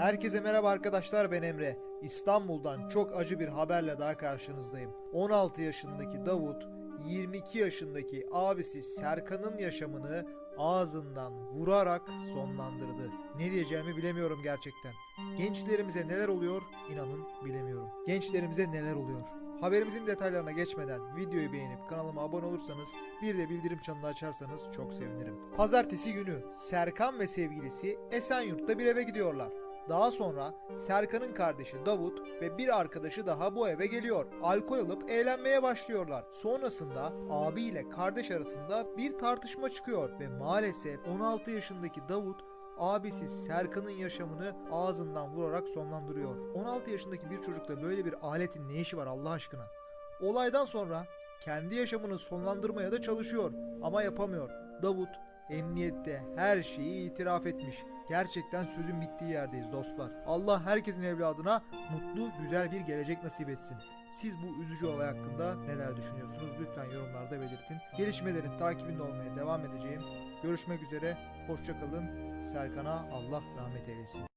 Herkese merhaba arkadaşlar ben Emre. İstanbul'dan çok acı bir haberle daha karşınızdayım. 16 yaşındaki Davut 22 yaşındaki abisi Serkan'ın yaşamını ağzından vurarak sonlandırdı. Ne diyeceğimi bilemiyorum gerçekten. Gençlerimize neler oluyor inanın bilemiyorum. Gençlerimize neler oluyor? Haberimizin detaylarına geçmeden videoyu beğenip kanalıma abone olursanız bir de bildirim çanını açarsanız çok sevinirim. Pazartesi günü Serkan ve sevgilisi Esenyurt'ta bir eve gidiyorlar. Daha sonra Serkan'ın kardeşi Davut ve bir arkadaşı daha bu eve geliyor. Alkol alıp eğlenmeye başlıyorlar. Sonrasında abi ile kardeş arasında bir tartışma çıkıyor ve maalesef 16 yaşındaki Davut abisi Serkan'ın yaşamını ağzından vurarak sonlandırıyor. 16 yaşındaki bir çocukta böyle bir aletin ne işi var Allah aşkına? Olaydan sonra kendi yaşamını sonlandırmaya da çalışıyor ama yapamıyor. Davut emniyette her şeyi itiraf etmiş. Gerçekten sözün bittiği yerdeyiz dostlar. Allah herkesin evladına mutlu, güzel bir gelecek nasip etsin. Siz bu üzücü olay hakkında neler düşünüyorsunuz? Lütfen yorumlarda belirtin. Gelişmelerin takibinde olmaya devam edeceğim. Görüşmek üzere. Hoşçakalın. Serkan'a Allah rahmet eylesin.